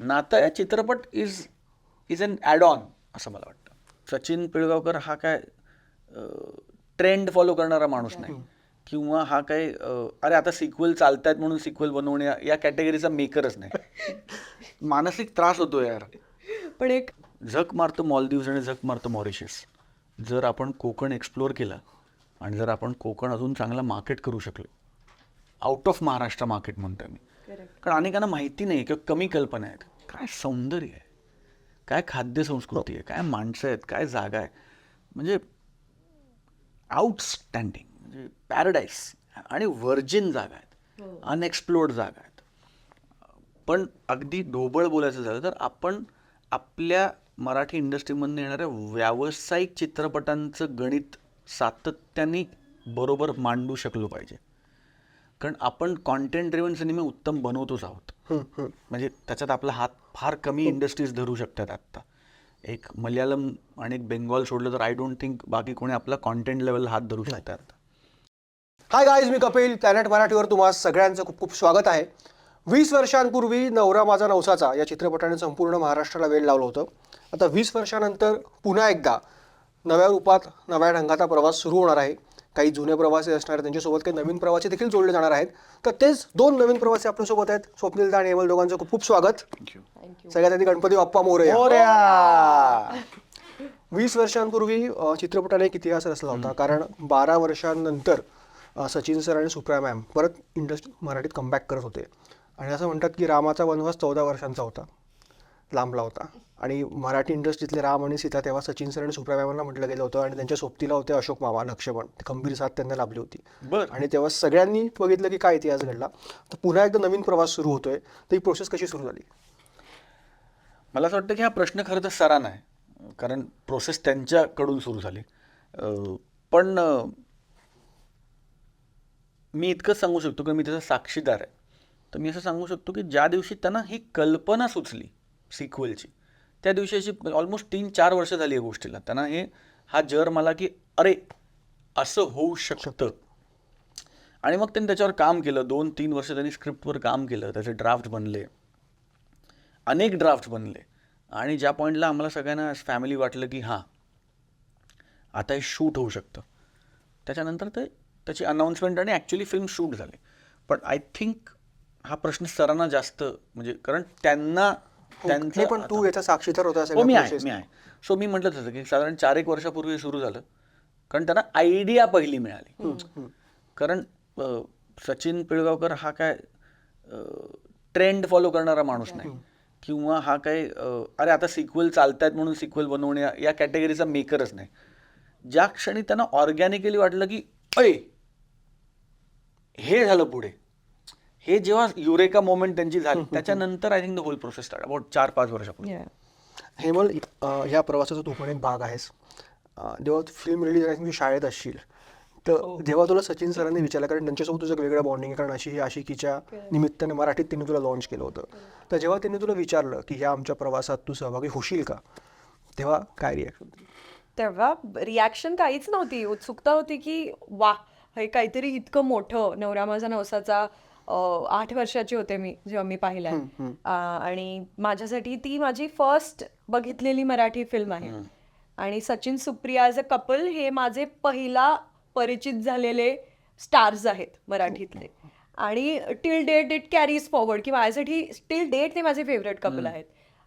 नातं या चित्रपट is is an add on असं मला वाटतं. सचिन पिळगावकर हा काय ट्रेंड फॉलो करणारा माणूस नाही. किंवा हा काय अरे आता सिक्वल चालतायत म्हणून सिक्वल बनवणे या- कॅटेगरीचा मेकरच नाही. मानसिक त्रास होतो यार. पण एक झक मारतं मॉलदीव्स आणि झक मारतं मॉरिशस जर आपण कोकण एक्सप्लोअर केलं आणि जर आपण कोकण अजून चांगला मार्केट करू शकलो. आउट ऑफ महाराष्ट्र मार्केट म्हणतोय मी. कारण अनेकांना माहिती नाही किंवा कमी कल्पना आहेत. काय सौंदर्य आहे? काय खाद्य संस्कृती आहे? काय माणसं आहेत? काय जागा आहे? म्हणजे आउटस्टँडिंग म्हणजे पॅराडाईस आणि व्हर्जिन जागा आहेत. अनएक्सप्लोर्ड जागा आहेत. पण अगदी ढोबळ बोलायचं झालं तर आपण आपल्या मराठी इंडस्ट्रीमधून येणाऱ्या व्यावसायिक चित्रपटांचं गणित सातत्याने बरोबर मांडू शकलो पाहिजे. कारण आपण कॉन्टेंट ड्रिव्हन सिनेमे उत्तम बनवतोच आहोत. म्हणजे त्याच्यात आपला हात फार कमी इंडस्ट्रीज धरू शकतात आत्ता. एक मल्याळम आणि एक बेंगॉल सोडलं तर आय डोंट थिंक बाकी कोणी आपला कॉन्टेंट लेवल हात धरू शकतात हाय गाईज मी कपिल. प्लॅनेट मराठीवर तुम्हा सगळ्यांचं खूप खूप स्वागत आहे. वीस वर्षांपूर्वी नवरा माझा नवसाचा या चित्रपटाने संपूर्ण महाराष्ट्राला वेळ लावलं होतं. आता वीस वर्षानंतर पुन्हा एकदा नव्या रूपात नव्या ढंगाचा प्रवास सुरू होणार आहे. काही जुने प्रवासी असणार आहेत त्यांच्यासोबत काही नवीन प्रवासी देखील जोडले जाणार आहेत. तर तेच दोन नवीन प्रवासी आपल्यासोबत आहेत. स्वप्नील आणि हेमल दोघांचं खूप खूप स्वागत. सगळ्यात आधी गणपती बाप्पा मोरे वीस वर्षांपूर्वी चित्रपटाने एक इतिहास रचला होता. कारण बारा वर्षांनंतर सचिन सर आणि सुप्रिया मॅम परत इंडस्ट्री मराठीत कमबॅक करत होते. आणि असं म्हणतात की रामाचा वनवास चौदा वर्षांचा होता. लांबला होता आणि मराठी इंडस्ट्रीतले राम आणि सीता तेव्हा सचिन सर आणि सुप्रिया मॅमांना म्हटलं गेलं होतं आणि त्यांच्या सोबतीला होते अशोक मामा लक्ष्मण खंबीर साथ त्यांना लाभली होती. बर. आणि तेव्हा सगळ्यांनी बघितलं की काय इतिहास घडला. तर पुन्हा एकदा नवीन प्रवास सुरू होतोय. तर ही प्रोसेस कशी सुरू झाली? मला असं वाटतं की हा प्रश्न खरं तर सरांना आहे कारण प्रोसेस त्यांच्याकडून सुरू झाली. पण मी इतकंच सांगू शकतो की मी त्याचा साक्षीदार आहे. तर मी असं सांगू शकतो की ज्या दिवशी त्यांना ही कल्पना सुचली सिक्वेलची त्या दिवशी अशी ऑलमोस्ट तीन चार वर्ष झाली या गोष्टीला. त्यांना हे हा जर मला की अरे असं होऊ शकतं. आणि मग त्यांनी त्याच्यावर काम केलं. दोन तीन वर्ष त्यांनी स्क्रिप्टवर काम केलं. त्याचे ड्राफ्ट बनले. अनेक ड्राफ्ट बनले. आणि ज्या पॉईंटला आम्हाला सगळ्यांना फॅमिली वाटलं की हां आता हे शूट होऊ शकतं. त्याच्यानंतर ते त्याची अनाऊन्समेंट आणि ॲक्च्युली फिल्म शूट झाली. पण आय थिंक हा प्रश्न सरांना जास्त म्हणजे कारण त्यांना नाही, हो, पण तू याचा साक्षीदार होता हो मी आहे. मी आहे. सो मी म्हटलं तसं की साधारण चार एक वर्षापूर्वी सुरू झालं. कारण त्यांना आयडिया पहिली मिळाली. कारण सचिन पिळगावकर हा काय ट्रेंड फॉलो करणारा माणूस नाही. किंवा हा काय अरे आता सिक्वल चालतायत म्हणून सिक्वल बनवणे या- या कॅटेगरीचा मेकरच नाही. ज्या क्षणी त्यांना ऑर्गॅनिकली वाटलं की अय हे झालं पुढे. हे जेव्हा युरेका मोमेंट त्यांची झाली त्याच्यानंतर I think the whole process start about चार पाच वर्षापूर्वी. Yeah. हेमल ह्या प्रवासाचा तू पण एक भाग आहेस. जेव्हा फिल्म रिलीज आहे तू शाळेत असशील तर जेव्हा तुला सचिन सरांनी विचारलं कारण त्यांच्यासोबत तुझं एक वेगळं बॉन्डिंग आहे कारण अशी ही आशिकीच्या निमित्ताने मराठीत त्यांनी तुला लॉन्च केलं होतं. तर जेव्हा त्यांनी तुला विचारलं की ह्या आमच्या प्रवासात तू सहभागी होशील का तेव्हा काय रिॲक्शन तेव्हा रिॲक्शन काहीच नव्हती. उत्सुकता होती की वा हे काहीतरी इतकं मोठं नवरा माझा नवसाचा आठ वर्षाची होते मी जेव्हा मी पाहिलाय. अं, आणि माझ्यासाठी ती माझी फर्स्ट बघितलेली मराठी फिल्म आहे. आणि Sachin Supriya as a couple हे माझे पहिला परिचित झालेले स्टार्स आहेत मराठीतले. आणि till date it carries forward की माझ्यासाठी टिल डेट ते माझे फेवरेट कपल आहेत.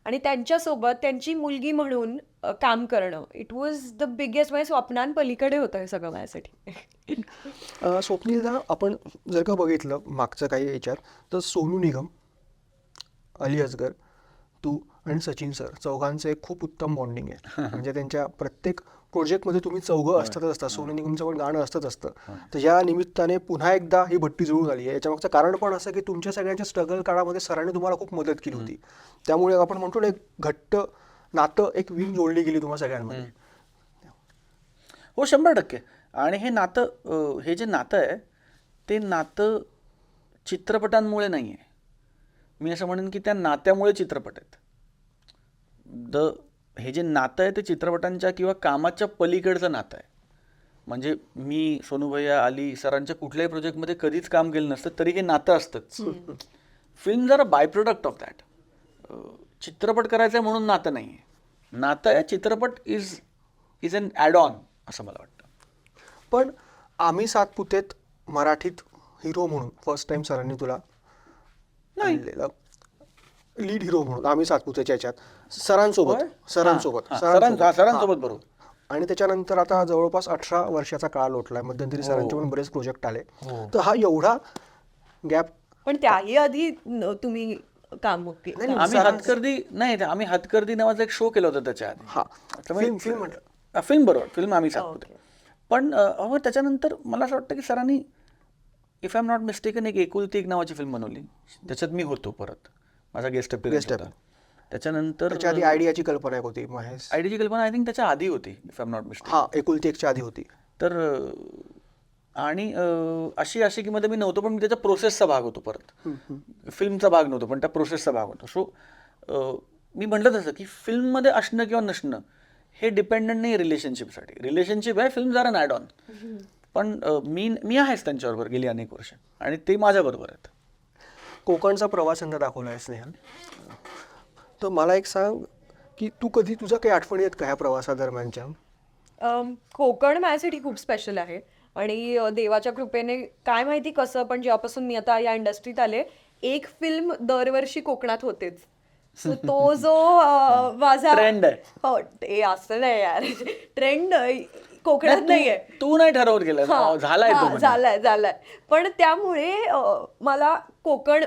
आणि त्यांच्यासोबत त्यांची मुलगी म्हणून काम करणं. इट वॉज द बिगेस्ट माझ्या स्वप्नांपलीकडे होतं हे सगळं माझ्यासाठी. स्वप्नीलदा आपण जर का बघितलं मागचं काही याच्यात तर सोनू निगम अली असगर तू आणि सचिन सर चौघांचं एक खूप उत्तम बॉन्डिंग आहे. म्हणजे त्यांच्या प्रत्येक प्रोजेक्टमध्ये तुम्ही चौघं असतातच असतात सोनू निगमचं पण गाणं असतंच असतं. तर या निमित्ताने पुन्हा एकदा ही भट्टी जुळून आली आहे. याच्यामागचं कारण पण असं की तुमच्या सगळ्यांच्या स्ट्रगल काळामध्ये सरांनी तुम्हाला खूप मदत केली होती. त्यामुळे आपण म्हणतो ना एक घट्ट नातं एक विंग जोडली गेली तुम्हा सगळ्यांमध्ये. हो शंभर टक्के. आणि हे नातं हे जे नातं आहे ते नातं चित्रपटांमुळे नाही आहे मी असं म्हणेन की त्या नात्यामुळे चित्रपट आहेत. द हे जे नातं आहे ते चित्रपटांच्या किंवा कामाच्या पलीकडचं नातं आहे. म्हणजे मी सोनूभैया अली सरांच्या कुठल्याही प्रोजेक्टमध्ये कधीच काम केलं नसतं तरी हे नातं असतंच. फिल्म जर बाय प्रोडक्ट ऑफ दॅट चित्रपट करायचा आहे म्हणून नातं नाही आहे नातं आहे चित्रपट is is an add on असं मला वाटतं. पण आम्ही सातपुतेत मराठीत हिरो म्हणून फर्स्ट टाइम सरांनी तुला आणलेलं लीड हिरो म्हणून आम्ही सातपुतेच्या याच्यात. सरांसोबत सरांसोबत. हां, सरां- हां, सरांसोबत हां. बरोबर. आणि त्याच्यानंतर आता हा जवळपास अठरा वर्षाचा काळ लोटलाय. मध्यंतरी सरांचे पण बरेच प्रोजेक्ट आले. हो. तर हा एवढा गॅप पण त्याही आधी तुम्ही काम आम्ही हातकर्दी नाही आम्ही हातकर्दी नावाचा एक शो केला होता त्याच्या आधी. हा. फिल्म फिल्म फिल्म बरोबर. फिल्म आम्ही सांगतो पण अहो त्याच्यानंतर मला असं वाटतं की सरांनी if I am not mistaken एक एकुलती एक नावाची फिल्म बनवली. त्याच्यात मी होतो परत. माझा गेस्ट Guest होता. त्याच्यानंतर त्याच्या आधी आयडियाची कल्पना एक होती महेश. आयडीची कल्पना आय थिंक त्याच्या आधी होती if I am not mistake हा एकुलती एकच्या आधी होती. तर आणि अशी अशी की मध्ये मी नव्हतो पण मी त्याच्या प्रोसेसचा भाग होतो परत. फिल्मचा भाग नव्हतो पण त्या प्रोसेसचा भाग होतो. सो मी म्हटलं तसं की फिल्ममध्ये असणं किंवा नसणं हे डिपेंडंट नाही रिलेशनशिपसाठी रिलेशनशिप आहे फिल्म जरा ॲड ऑन पण मी मी आहेच त्यांच्याबरोबर गेली अनेक वर्ष. आणि ते माझ्याबरोबर आहेत. कोकणचा प्रवास यांना दाखवला आहे स्नेहल तर मला एक सांग की तू कधी तुझ्या काही आठवणी आहेत का ह्या प्रवासादरम्यानच्या? अम, कोकण माझ्यासाठी खूप स्पेशल आहे. आणि अ, देवाच्या कृपेने काय माहिती कसं पण जेव्हापासून मी आता या इंडस्ट्रीत आले एक फिल्म दरवर्षी कोकणात होतेच. So तो जो अ, माझा Trend आहे. हो ते असं नाही यार. ट्रेंड कोकणात नाहीये. तू नाही ठरवत गेलं. झालाय. झालाय झालाय. पण त्यामुळे मला कोकण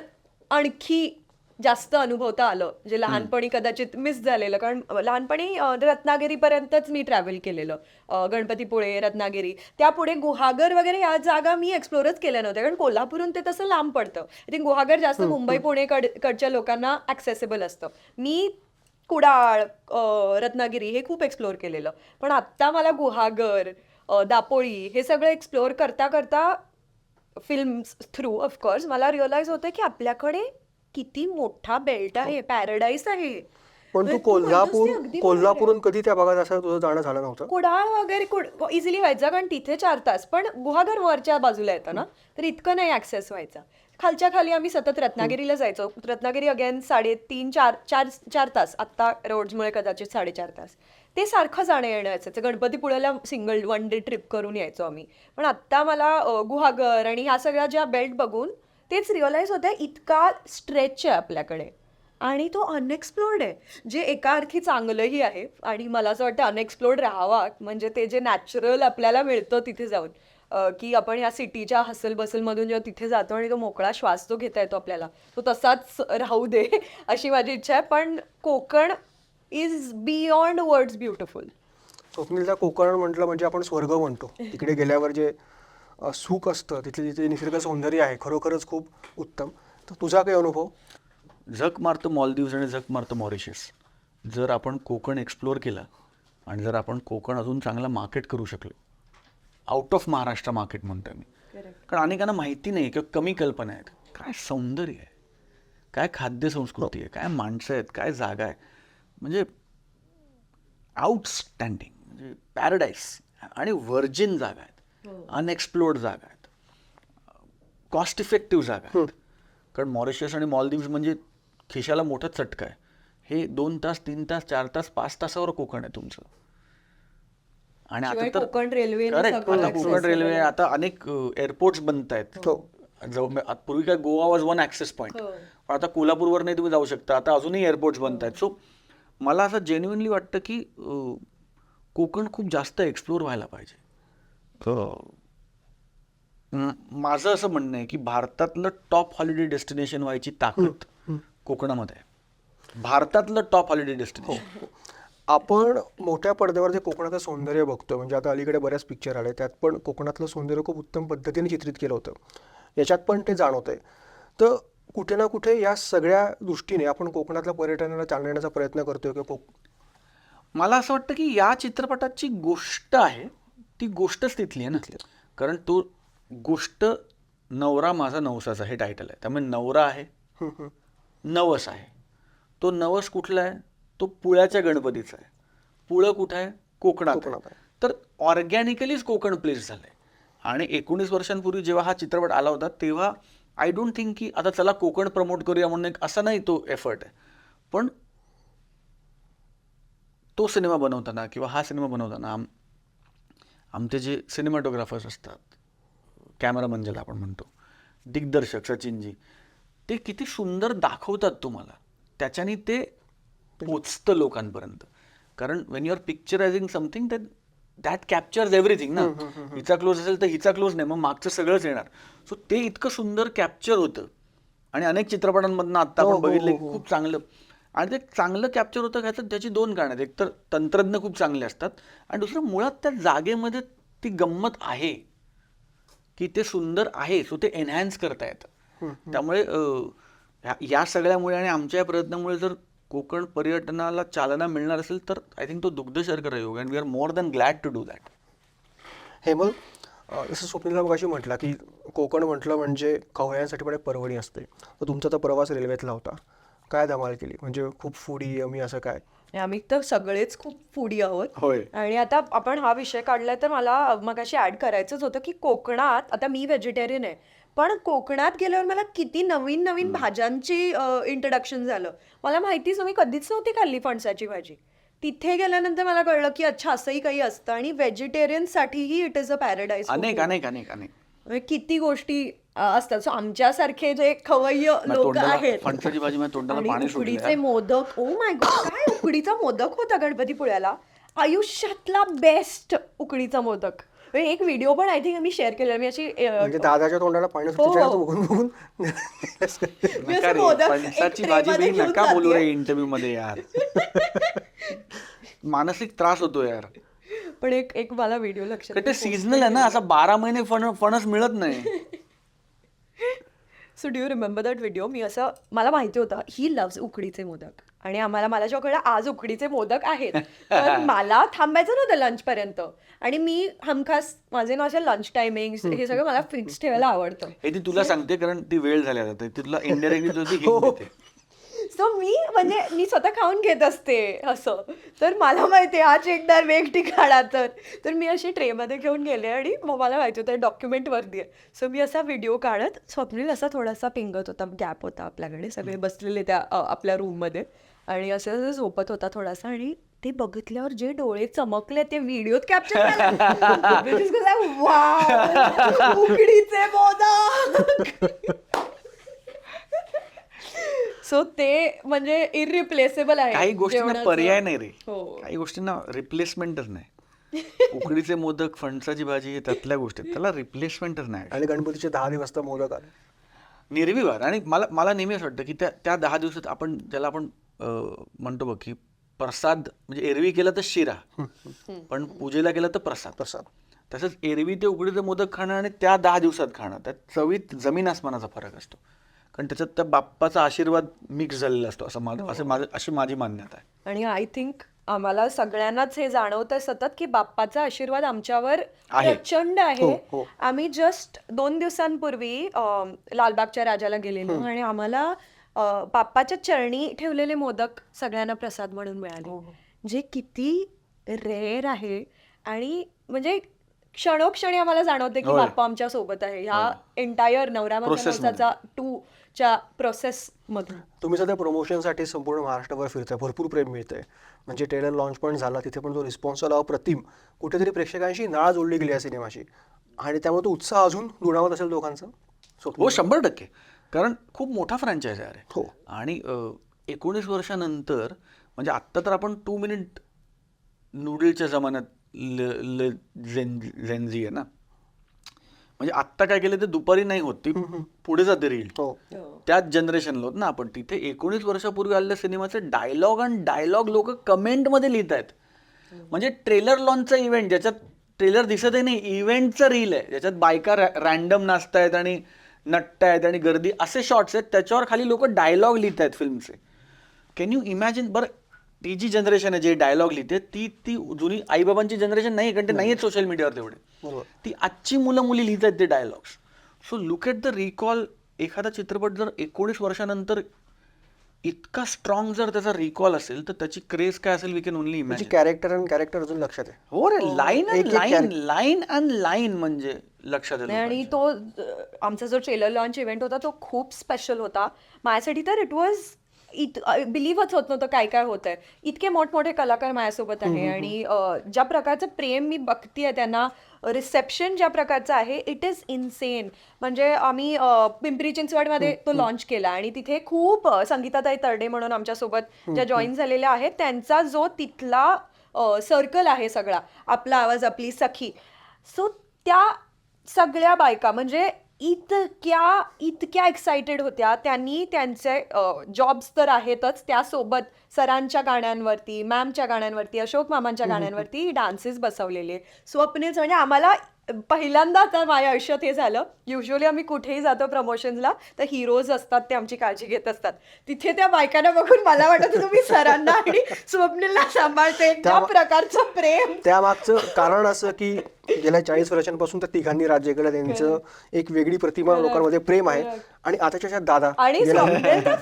आणखी जास्त अनुभवता आलं जे लहानपणी कदाचित मिस झालेलं. कारण लहानपणी रत्नागिरीपर्यंतच मी ट्रॅव्हल केलेलं. गणपतीपुळे रत्नागिरी. त्यापुढे गुहागर वगैरे या जागा मी एक्सप्लोरच केल्या नव्हत्या. कारण कोल्हापूरहून ते तसं लांब पडतं. आय थिंक गुहागर जास्त मुंबई पुणे कड कडच्या लोकांना ऍक्सेसिबल असतं. मी कुडाळ रत्नागिरी हे खूप एक्सप्लोअर केलेलं. पण आत्ता मला गुहागर दापोळी हे सगळं एक्सप्लोअर करता करता फिल्म थ्रू ऑफकोर्स मला रिअलाइज होतं की आपल्याकडे किती मोठा बेल्ट आहे पॅराडाईस आहे. पण तू म्हणजे कोल्हापूर. कोल्हापूरून कधी त्या भागात असं तुझं जाणं झालं नव्हतं? कुडाळ वगैरे इझिली व्हायचं कारण तिथे चार तास. पण गुहागर वरच्या बाजूला येतं ना? तर इतकं नाही ऍक्सेस व्हायचा. खालच्या खाली आम्ही सतत रत्नागिरीला जायचो. रत्नागिरी अगेन साडेतीन चार चार चार तास. आत्ता रोड्समुळे कदाचित साडेचार तास. ते सारखं जाणं येणं असायचं. गणपतीपुळ्याला सिंगल वन डे ट्रिप करून यायचो आम्ही. पण आत्ता मला गुहागर आणि ह्या सगळ्या ज्या बेल्ट बघून तेच रिअलाईज होतं इतका स्ट्रेच आहे आपल्याकडे. आणि तो अनएक्सप्लोर्ड आहे. जे एका अर्थी चांगलंही आहे. आणि मला असं वाटतं अनएक्सप्लोर्ड राहावा. म्हणजे ते जे नॅचरल आपल्याला मिळतं तिथे जाऊन. की आपण या सिटीच्या हसल बसलमधून जेव्हा तिथे जातो आणि तो मोकळा श्वास जो घेता येतो आपल्याला तो तसाच राहू दे अशी माझी इच्छा आहे. पण Konkan is beyond words beautiful स्वप्नीलचा Konkan म्हटलं म्हणजे आपण स्वर्ग म्हणतो. तिकडे गेल्यावर जे सुख असतं तिथले तिथे निसर्ग सौंदर्य आहे खरोखरच खूप उत्तम. तर तुझा काही अनुभव? झक मारतं मॉलदीव्स आणि झक मारतं मॉरिशस जर आपण कोकण एक्सप्लोअर केलं आणि जर आपण कोकण अजून चांगला मार्केट करू शकलो आउट ऑफ महाराष्ट्र मार्केट म्हणतोय मी. कारण अनेकांना माहिती नाही किंवा कमी कल्पना आहेत. काय सौंदर्य आहे? काय खाद्य संस्कृती आहे? काय माणसं आहेत? काय जागा आहे? म्हणजे आउटस्टँडिंग म्हणजे पॅराडाईस आणि व्हर्जिन जागा आहेत. अनएक्सप्लोर्ड जागा आहेत. कॉस्ट इफेक्टिव्ह जागा आहेत. कारण मॉरिशस आणि मॉलदीव्स म्हणजे खिशाला मोठा चटका आहे. हे दोन तास तीन तास चार तास पाच तासावर कोकण आहे तुमचं. आणि आता तर कोकण आता कोकण रेल्वे. आता अनेक एअरपोर्ट्स बनत आहेत. हो. पूर्वी काय Goa was one access point पण आता कोल्हापूरवर नाही तुम्ही जाऊ शकता. आता अजूनही एअरपोर्ट्स बनत आहेत. सो मला असं जेन्युनली वाटतं की कोकण खूप जास्त एक्सप्लोर व्हायला पाहिजे. अं, माझं असं म्हणणं आहे की भारतातलं टॉप हॉलिडे डेस्टिनेशन व्हायची ताकद कोकणामध्ये आहे. भारतातलं टॉप हॉलिडे डेस्टिनेशन आपण मोठ्या पडद्यावर जे कोकणाचं सौंदर्य बघतो म्हणजे आता अलीकडे बऱ्याच पिक्चर आले त्यात पण कोकणातलं सौंदर्य खूप उत्तम पद्धतीने चित्रित केलं होतं. याच्यात पण ते जाणवतंय. तर कुठे ना कुठे या सगळ्या दृष्टीने आपण कोकणातल्या पर्यटनाला चालना देण्याचा प्रयत्न करतोय की कोक मला असं वाटतं की या चित्रपटाची गोष्ट आहे ती गोष्टच तिथली आहे ना. कारण तो गोष्ट नवरा माझा नवसाचा हे टायटल आहे. त्यामुळे नवरा आहे नवस आहे. तो नवस कुठला आहे? तो पुळ्याच्या गणपतीचा आहे. पुळं कुठं आहे? कोकणात आहे. कोकणात आहे. तर ऑर्गॅनिकलीच कोकण प्लेस झालं आहे आणि एकोणीस वर्षांपूर्वी जेव्हा हा चित्रपट आला होता तेव्हा आय डोंट थिंक की आता चला कोकण प्रमोट करूया म्हणून एक असा नाही तो एफर्ट आहे. पण तो सिनेमा बनवताना किंवा हा सिनेमा बनवताना आम आमचे जे सिनेमॅटोग्राफर्स असतात कॅमेरामन ज्याला आपण म्हणतो दिग्दर्शक सचिनजी ते किती सुंदर दाखवतात तुम्हाला. त्याच्याने ते पोचतं लोकांपर्यंत. कारण when you are picturising something that that captures everything ना हिचा क्लोज असेल तर हिचा क्लोज नाही मग मागचं सगळंच येणार. सो ते इतकं सुंदर कॅप्चर होतं. आणि अनेक चित्रपटांमधनं आता हो, आपण हो, बघितले हो, की हो. खूप चांगलं. आणि ते चांगलं कॅप्चर होतं घ्यायचं त्याची दोन कारणं आहेत. एक तर तंत्रज्ञ खूप चांगले असतात. आणि दुसरं मुळात त्या जागेमध्ये ती गंमत आहे. की ते सुंदर आहे सो ते एनहॅन्स करता येतं. त्यामुळे ह्या- या सगळ्यामुळे आणि आमच्या या प्रयत्नामुळे जर कोकण पर्यटनाला चालना मिळणार असेल तर आय थिंक तो दुग्ध शर्करा योग and we are more than glad to do that Hemal जसं स्वप्नीला मगाशी म्हटलं की कोकण म्हटलं म्हणजे खवयांसाठी पण एक पर्वणी असते. तर तुमचा तर प्रवास रेल्वेतला होता. काय धमाल केली? म्हणजे खूप फुडी आम्ही असं काय? आम्ही तर सगळेच खूप फुडी आहोत. होय. आणि आता आपण हा विषय काढलाय तर मला मगाशी ऍड करायचंच होतं की कोकणात आता मी व्हेजिटेरियन आहे पण कोकणात गेल्यावर मला किती नवीन नवीन भाज्यांची इंट्रोडक्शन झालं. मला माहितीच मी कधीच नव्हती खाल्ली फणसाची भाजी. तिथे गेल्यानंतर मला कळलं की अच्छा असंही काही असतं आणि व्हेजिटेरियन साठीही इट इज अ पॅराडाईज अनेक अनेक अनेक अनेक. म्हणजे किती गोष्टी असतात. सो आमच्यासारखे जे खवय्य लोक आहेत. फणसाची भाजी तोंडाला उकडीचे. मोदक ओ माय गॉड काय उकडीचा मोदक होता गणपतीपुळ्याला? आयुष्यातला बेस्ट उकडीचा मोदक. एक व्हिडिओ पण आय थिंक मी शेअर केलेला. मी अशी म्हणजे दादाच्या तोंडाला पाणी हो, सुटतं हो. बघून बघून. मी असं फणसाची घेऊन नका बोलू रे. इंटरव्ह्यू मध्ये यार. मानसिक त्रास होतो यार. पण एक एक मला व्हिडिओ लक्षात का ते सीझनल आहे ना असा बारा महिने फण फणस मिळत नाही. So do you remember that video मी असं मला माहिती होतं ही लव्ज उकडीचे मोदक. आणि आम्हाला मला जेव्हा कळलं आज उकडीचे मोदक आहेत. तर मला थांबायचं नव्हतं लंच पर्यंत आणि मी हमखास माझे ना असे लंच टायमिंग हे सगळं मला फिक्स ठेवायला आवडतं. हे ती तुला सांगते कारण ती वेळ झाली आता. ती तुला इनडायरेक्टली तुझी हो. सो मी म्हणजे मी स्वतः खाऊन घेत असते असं. तर मला माहिती आहे आज एकदा वेगटी काढा तर. तर मी अशी ट्रेमध्ये घेऊन गेले आणि मग मला माहिती होतं डॉक्युमेंट वरती आहे. सो मी असा व्हिडिओ काढत स्वप्नील असा थोडासा पिंगत होता गॅप होता आपल्याकडे. सगळे बसलेले त्या आपल्या रूममध्ये आणि असं असं झोपत होता थोडासा आणि ते बघितल्यावर जे डोळे चमकले ते व्हिडिओत कॅप्चर उकडीचे मोदक. सो ते म्हणजे इरिप्लेसेबल आहे काही गोष्टींना. पर्याय नाही रे. हो. काही गोष्टींना रिप्लेसमेंटच नाही. उकडीचे मोदक फणसाची भाजी त्यातल्या गोष्टी आहेत. त्याला रिप्लेसमेंटच नाही. आणि गणपतीचे दहा दिवस तर मोदक आले. निर्विवाद आणि मला मला नेहमी असं वाटतं की त्या त्या दहा दिवसात आपण ज्याला आपण म्हणतो बघ की प्रसाद म्हणजे एरवी केला तर शिरा पण पूजेला केला तर प्रसाद. प्रसाद. तसंच एरवी ते उकडीचे मोदक खाणं आणि त्या दहा दिवसात खाणं त्यात चवीत जमीन आसमानाचा फरक असतो. कारण त्याच्यात त्या बाप्पाचा आशीर्वाद मिक्स झालेला असतो असं माझं असं माझं अशी माझी मान्यता आहे. आणि आय थिंक आम्हाला सगळ्यांनाच हे जाणवतंय सतत की बाप्पाचा आशीर्वाद आमच्यावर आहे. प्रचंड हो, आहे. हो. आम्ही जस्ट दोन दिवसांपूर्वी लालबागच्या राजाला गेलेलो आणि आम्हाला बाप्पाच्या चरणी ठेवलेले मोदक सगळ्यांना प्रसाद म्हणून हो, मिळाले जे किती रेअर आहे आणि म्हणजे क्षणोक्षणी आम्हाला जाणवते की. बाप्पा आमच्यासोबत आहे. ह्या एंटायर नवरा. नवसाचा टू च्या प्रोसेस मधून. तुम्ही सध्या प्रमोशनसाठी संपूर्ण महाराष्ट्रभर फिरताय. भरपूर प्रेम मिळतंय. म्हणजे ट्रेलर लॉन्च पण झाला. तिथे पण जो रिस्पॉन्स आला प्रतिम कुठेतरी प्रेक्षकांशी नाळ जोडली गेली या सिनेमाशी. आणि त्यामुळे तो उत्साह अजून दुणावत असेल दोघांचा? हो शंभर टक्के. कारण खूप मोठा फ्रँचायझ आहे अरे. हो. आणि एकोणीस वर्षानंतर म्हणजे आत्ता तर आपण टू मिनिट नूडलच्या जमान्यात ल ल झेन झेनझी आहे ना. म्हणजे आत्ता काय केलं ते दुपारी नाही होत ती पुढे जाते रील हो. त्याच जनरेशनला होत ना आपण तिथे एकोणीस वर्षापूर्वी आलेल्या सिनेमाचे डायलॉग आणि डायलॉग लोक कमेंटमध्ये लिहित आहेत. म्हणजे ट्रेलर लॉन्चचा इव्हेंट ज्याच्यात ट्रेलर दिसतही नाही इव्हेंटचं रील आहे. ज्याच्यात बायका रॅन्डम नाचतायत आणि नटतायत आणि गर्दी असे शॉर्ट्स आहेत त्याच्यावर खाली लोक डायलॉग लिहित आहेत फिल्मचे कॅन यू इमॅजिन बरं ती जी जनरेशन आहे जे डायलॉग लिहिते ती ती जुनी आईबाबांची जनरेशन नाही कारण ते नाही. आहेत सोशल मीडियावर तेवढे. बरोबर. ती आजची मुलं मुली लिहित आहेत ते dialogues so look at the recall एखादा चित्रपट जर एकोणीस वर्षानंतर इतका स्ट्रॉंग जर त्याचा रिकॉल असेल तर त्याची क्रेज काय असेल वी कॅन ओनली म्हणजे इमॅजिन कॅरेक्टर आणि कॅरेक्टर अजून लक्षात आहे. हो रे line and line. Line and line म्हणजे लक्षात आणि तो आमचा जो ट्रेलर लॉन्च इव्हेंट होता तो खूप स्पेशल होता. माझ्यासाठी तर इट वॉज इत बिलीव्हच होत नव्हतं काय काय होत आहे इतके मोठमोठे कलाकार माझ्यासोबत आहे आणि ज्या प्रकारचं प्रेम मी बघतीये त्यांना रिसेप्शन ज्या प्रकारचं आहे इट इज इन्सेन म्हणजे आम्ही पिंपरी चिंचवडमध्ये तो लॉन्च केला आणि तिथे खूप संगीताताई तरडे म्हणून आमच्यासोबत ज्या जॉईन झालेल्या आहेत त्यांचा जो तिथला सर्कल आहे सगळा आपला आवाज आपली सखी. सो त्या सगळ्या बायका म्हणजे इतक्या इतक्या एक्साइटेड होत्या? त्यांनी त्यांचे जॉब्स तर आहेतच. त्यासोबत सरांच्या गाण्यांवरती मॅमच्या गाण्यांवरती अशोक मामांच्या गाण्यांवरती डान्सेस बसवलेले. स्वप्नील म्हणजे आम्हाला पहिल्यांदा तर माझ्या आयुष्यात हे झालं. युजली आम्ही कुठेही जातो प्रमोशन्सला तर हिरोज असतात ते आमची काळजी घेत असतात. तिथे त्या बायकांना बघून मला वाटत होतं मी सरांना आणि स्वप्नीलला सांभाळते. त्या त्या- प्रकारचं प्रेम. त्यामागचं कारण असं की गेल्या चाळीस वर्षांपासून त्या तिघांनी राज्य केलं. त्यांचं एक वेगळी प्रतिमा लोकांमध्ये प्रेम आहे. आणि आताच्या दादा आणि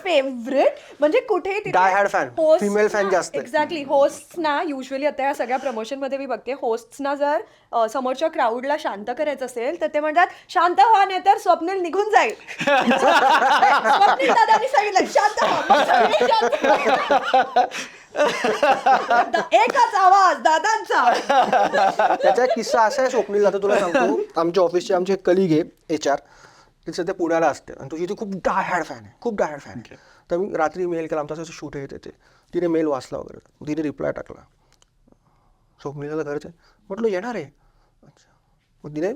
फेवरेट म्हणजे कुठेही Die hard fan. Female fan जास्त. एक्झॅक्टली होस्टना युजली आता या सगळ्या प्रमोशनमध्ये मी बघते होस्टना जर अ, समोरच्या क्राऊडला शांत करायचं असेल तर ते म्हणतात शांत व्हा नाही तर स्वप्नील निघून जाईल. दादानी सांगितलं शांत एकच आवाज दादांचा. त्याचा एक किस्सा असा आहे स्वप्नील आता तुला सांगतो. आमच्या ऑफिसचे आमचे कलिग आहे एच आर ते सध्या पुण्याला असते आणि तुझी ती खूप डाय हॅड फॅन आहे खूप डाय हॅड फॅन आहे तर मी रात्री मेल केला आमचा असं शूट येते ते तिने मेल वाचला वगैरे. तिने रिप्लाय टाकला. स्वप्नीला घरच आहे. म्हटलं येणार आहे. अच्छा. मग तिने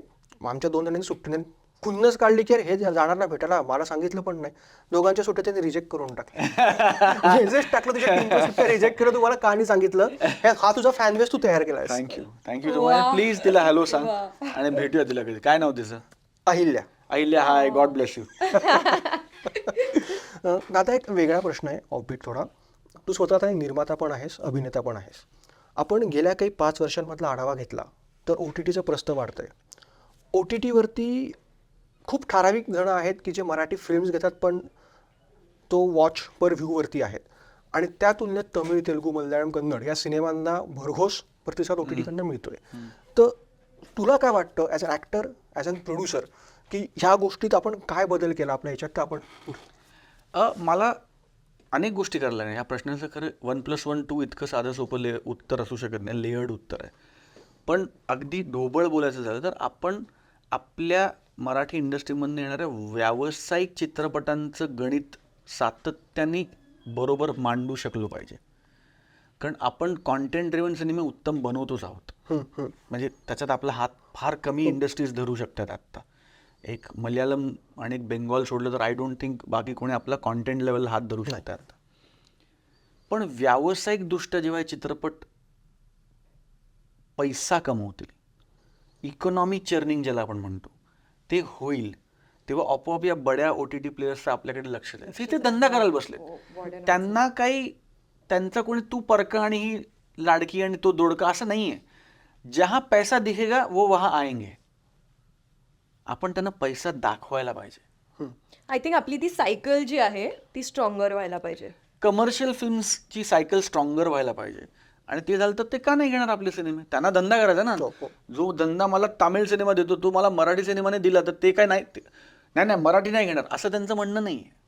आमच्या दोन जणांनी सुट्टीने खुन्नस काढली की अरे हे जाणार ना भेटायला? मला सांगितलं पण नाही. दोघांच्या सुट्ट्या त्यांनी रिजेक्ट करून टाकल्या. टाकलं तुझ्या रिजेक्ट केलं तुम्हाला का नाही सांगितलं? हे- हा तुझा फॅन बेस तू तयार केला thank you thank you so please तिला हॅलो सांग आणि भेटूया तिला कधी. काय नाव तिचं? Ahilya. Ahilya hi god bless you. आता एक वेगळा प्रश्न आहे ऑफबीट थोडा. तू स्वतः आता एक निर्माता पण आहेस अभिनेता पण आहेस. आपण गेल्या काही पाच वर्षांमधला आढावा घेतला तर ओ टी टीचं प्रस्त वाढतंय. ओ टी टीवरती खूप ठराविक जणं आहेत की जे मराठी फिल्म्स घेतात पण तो वॉच पर व्ह्यूवरती आहेत. आणि त्या तुलनेत तमिळ तेलुगू मल्याळम कन्नड या सिनेमांना भरघोस प्रतिसाद ओ टी टीकडनं मिळतोय. तर तुला काय वाटतं as a actor as an producer की ह्या गोष्टीत आपण काय बदल केला? आपल्या ह्याच्यात तर आपण मला अनेक गोष्टी करायला लागल्या. ह्या प्रश्नाचं खरं वन प्लस वन टू इतकं साधं सोपं ले उत्तर असू शकत नाही. लेयर्ड उत्तर आहे. पण अगदी ढोबळ बोलायचं झालं तर आपण आपल्या मराठी इंडस्ट्रीमधून येणाऱ्या व्यावसायिक चित्रपटांचं गणित सातत्याने बरोबर मांडू शकलो पाहिजे. कारण आपण कॉन्टेंट ड्रिव्हन सिनेमे उत्तम बनवतोच आहोत. म्हणजे त्याच्यात आपला हात फार कमी इंडस्ट्रीज धरू शकतात आत्ता. एक मल्याळम आणि एक बेंगॉल सोडलं तर आय डोंट थिंक बाकी कोणी आपला कॉन्टेंट लेवल हात धरू शकतात. पण व्यावसायिकदृष्ट्या जेव्हा हे चित्रपट पैसा कमवतील इकॉनॉमी चर्निंग ज्याला आपण म्हणतो ते होईल. तेव्हा आपोआप या बड्या ओ टी टी प्लेयर्सचं आपल्याकडे लक्ष द्यायचं ते धंदा करायला बसले त्यांना काही त्यांचा कोणी तू परका आणि ही लाडकी आणि तो दोडका असं नाही आहे जहा पैसा दिखेगा वो वहाँ आएंगे. आपण त्यांना पैसा दाखवायला पाहिजे. आय थिंक आपली ती सायकल जी आहे ती स्ट्रॉंगर व्हायला पाहिजे. कमर्शियल फिल्म्सची सायकल स्ट्रॉंगर व्हायला पाहिजे. आणि ते झालं तर ते का नाही घेणार आपले सिनेमे त्यांना धंदा करायचा ना. हो, हो. जो धंदा मला तामिळ सिनेमा देतो तो मला मराठी सिनेमाने दिला तर ते काय नाही नाही नाही मराठी नाही घेणार. असं त्यांचं म्हणणं नाही आहे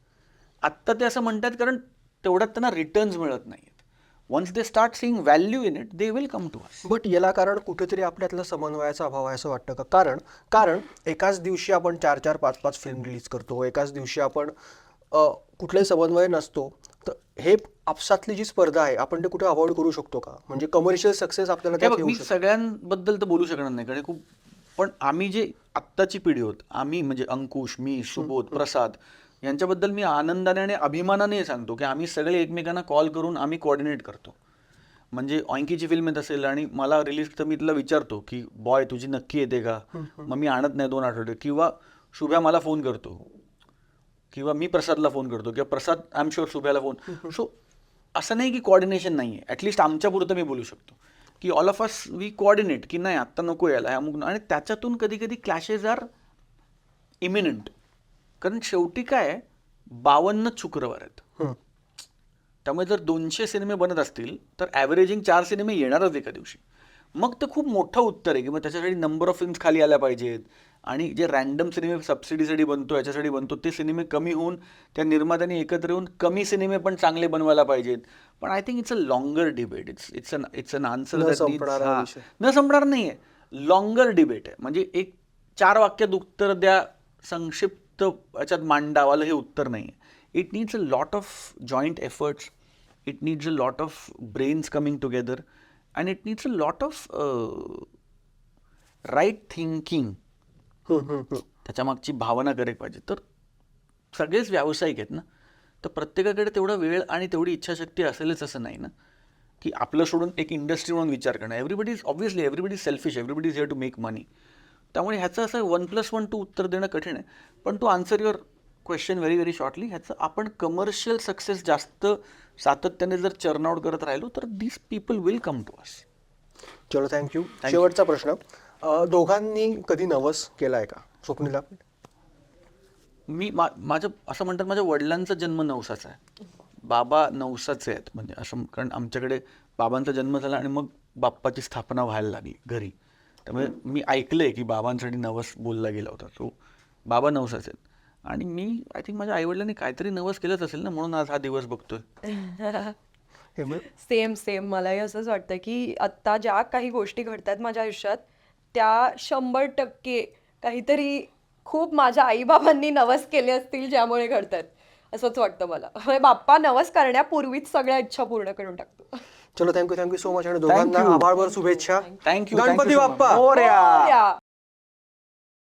आत्ता ते असं म्हणतात कारण तेवढ्यात त्यांना रिटर्न्स मिळत नाहीत once they start seeing value in it they will come to us but याला कारण कुठेतरी आपल्यातला समन्वयाचा अभाव आहे असं वाटतं का? कारण कारण एकाच दिवशी आपण चार चार पाच पाच फिल्म रिलीज करतो. एकाच दिवशी आपण कुठलाही समन्वय नसतो. तर हे आपसातली जी स्पर्धा आहे आपण ते कुठे अवॉइड करू शकतो का? म्हणजे कमर्शियल सक्सेस आपल्याला मी सगळ्यांबद्दल तर बोलू शकणार नाही कारण खूप पण आम्ही जे आत्ताची पिढी होत आम्ही म्हणजे अंकुश मी सुबोध प्रसाद यांच्याबद्दल मी आनंदाने आणि अभिमानाने सांगतो की आम्ही सगळे एकमेकांना कॉल करून आम्ही कोऑर्डिनेट करतो. म्हणजे ऑंकीची फिल्म येत असेल आणि मला रिलीज तर मी तिला विचारतो की बॉय तुझी नक्की येते का? मग मी आणत नाही दोन आठवडे. किंवा शुभ्या मला फोन करतो. किंवा मी प्रसादला फोन करतो. किंवा प्रसाद आय एम शुअर शुभ्याला फोन सो असं नाही की कोऑर्डिनेशन नाही आहे ॲटलिस्ट आमच्या पुरतं मी बोलू शकतो. की all of us we coordinate की नाही आत्ता नको यायला. अमुक आणि त्याच्यातून कधी कधी क्लॅशेस आर इमिनंट कारण शेवटी काय बावन्न शुक्रवार आहेत. त्यामुळे जर दोनशे सिनेमे बनत असतील तर ॲव्हरेजिंग चार सिनेमे येणारच एका दिवशी. मग ते खूप मोठं उत्तर आहे की मग त्याच्यासाठी नंबर ऑफ फिल्म्स खाली आल्या पाहिजेत. आणि जे रॅन्डम सिनेमे सबसिडीसाठी बनतो याच्यासाठी बनतो ते सिनेमे कमी होऊन त्या निर्मात्यांनी एकत्र येऊन कमी सिनेमे पण चांगले बनवायला पाहिजेत. पण I think it's a longer debate it's it's an it's an answer. न संपणार नाही आहे लॉंगर डिबेट आहे. म्हणजे एक चार वाक्यात उत्तर द्या संक्षिप्त याच्यात मांडावालं हे उत्तर नाही आहे it needs a lot of joint efforts it needs a lot of brains coming together and it needs a lot of right thinking. त्याच्या मागची भावना करेक्ट पाहिजे. तर सगळेच व्यावसायिक आहेत ना. तर प्रत्येकाकडे तेवढा वेळ आणि तेवढी इच्छाशक्ती असेलच असं नाही ना. की आपलं सोडून एक इंडस्ट्री म्हणून विचार करणं. Everybody is obviously everybody selfish everybody is here to make money त्यामुळे ह्याचं असं वन प्लस वन टू उत्तर देणं कठीण आहे. पण to answer your question very very shortly ह्याचं आपण कमर्शियल सक्सेस जास्त सातत्याने जर चर्न आउट करत राहिलो तर this people will come to us चलो थँक्यू शेवटचा प्रश्न. दोघांनी कधी नवस केलाय का? स्वप्नीला? मी मा माझं असं म्हणतात माझ्या वडिलांचा जन्म नवसाचा आहे. बाबा नवसाचे आहेत म्हणजे असं कारण आमच्याकडे बाबांचा जन्म झाला आणि मग बाप्पाची स्थापना व्हायला लागली घरी. त्यामुळे मी ऐकलंय की बाबांसाठी नवस बोलला गेला होता सो बाबा नवसाचे आहेत आणि मी आय थिंक माझ्या आईवडिलांनी काहीतरी नवस केलंच असेल ना म्हणून आज हा दिवस बघतोय. हे सेम सेम मलाही असंच वाटतं की आत्ता ज्या काही गोष्टी घडतात माझ्या आयुष्यात त्या शंभर टक्के काहीतरी खूप माझ्या आईबाबांनी नवस केले असतील ज्यामुळे घडतात. असंच वाटतं मला. म्हणजे बाप्पा नवस करण्यापूर्वीच सगळ्या इच्छा पूर्ण करून टाकतो. चलो थँक्यू थँक्यू सो मच आणि दोघांना you. आभारभर शुभेच्छा. Thank you Ganpati Bappa. Morya Morya.